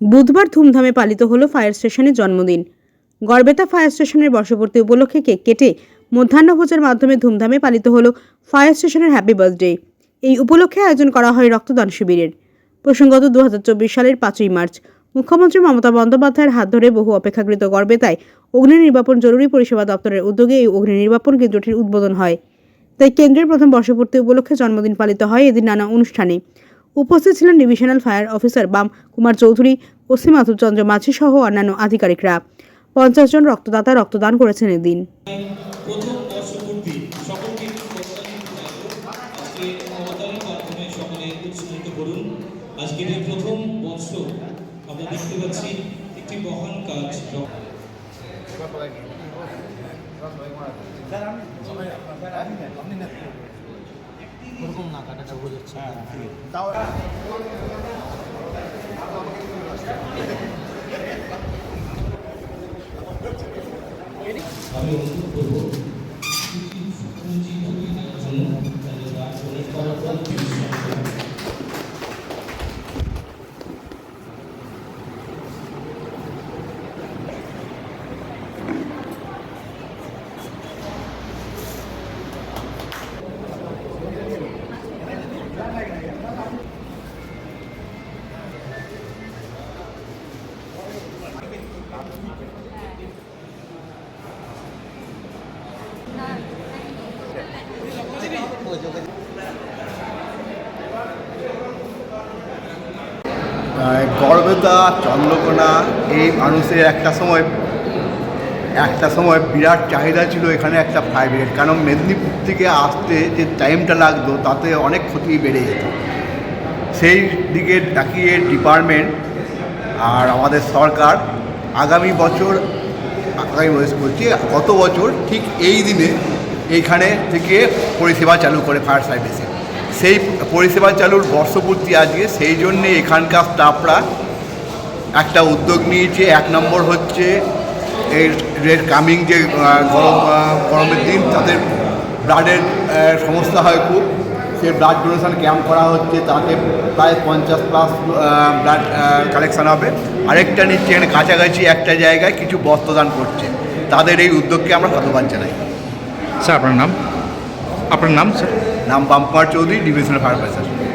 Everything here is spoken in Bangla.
বুধবার ধুমধামে পালিত হলো ফায়ার স্টেশনের জন্মদিন। গড়বেতা ফায়ার স্টেশনের বর্ষপূর্তি উপলক্ষে কেক কেটে মধ্যাহ্নভোজের মাধ্যমে ধুমধামে পালিত হলো ফায়ার স্টেশনের হ্যাপি বার্থডে। এই উপলক্ষে আয়োজন করা হয় রক্তদান শিবিরের। প্রসঙ্গত দুহাজার চব্বিশ সালের পাঁচই মার্চ মুখ্যমন্ত্রী মমতা বন্দ্যোপাধ্যায়ের হাত ধরে বহু অপেক্ষাকৃত গড়বেতায় অগ্নি নির্বাপন জরুরি পরিষেবা দপ্তরের উদ্যোগে এই অগ্নি নির্বাপন কেন্দ্রটির উদ্বোধন হয়। তাই কেন্দ্রের প্রথম বর্ষপূর্তি উপলক্ষে জন্মদিন পালিত হয় এদিন নানা অনুষ্ঠানে। উপস্থিত ছিলেন ডিভিশনাল ফায়ার অফিসার বাম কুমার চৌধুরী অসীম মাধবচন্দ্র মাঝি সহ অন্যান্য আধিকারিকরা। পঞ্চাশ জন রক্তদাতা রক্তদান করেছেন এদিন। আজকের দেখতে পাচ্ছি একটি মহান কাজ ওরকম না কাটাটা বোঝাচ্ছে আমি অনুরোধ করব জন্য গর্বতা, চন্দ্রকোনা, এই মানুষের একটা সময় একটা সময় বিরাট চাহিদা ছিল এখানে একটা ব্রিগেড কারণ মেদিনীপুর থেকে আসতে যে টাইমটা লাগতো, তাতে অনেক ক্ষতি বেড়ে যেত। সেই দিকে তাকিয়ে ডিপার্টমেন্ট আর আমাদের সরকার আগামী বছর আগামী বছর বলছি, গত বছর ঠিক এই দিনে এইখানে থেকে পরিষেবা চালু করে ফায়ার সার্ভিসে সেই পরিষেবা চালুর বর্ষপূর্তি আজকে, সেই জন্যে এখানকার স্টাফরা একটা উদ্যোগ নিয়েছে। এক নম্বর হচ্ছে এর কামিং যে গরম গরমের দিন, তাদের ব্লাডের সমস্যা হয় খুব। সে ব্লাড ডোনেশন ক্যাম্প করা হচ্ছে, তাতে প্রায় পঞ্চাশ প্লাস ব্লাড কালেকশান হবে। আরেকটা নিচ্ছে এখানে কাছাকাছি একটা জায়গায় কিছু বস্ত্রদান করছে। তাদের এই উদ্যোগকে আমরা ধন্যবাদ জানাই। স্যার আপনার নাম? আপনার নাম স্যার? নাম Bumper Chowdhury divisional fire officer.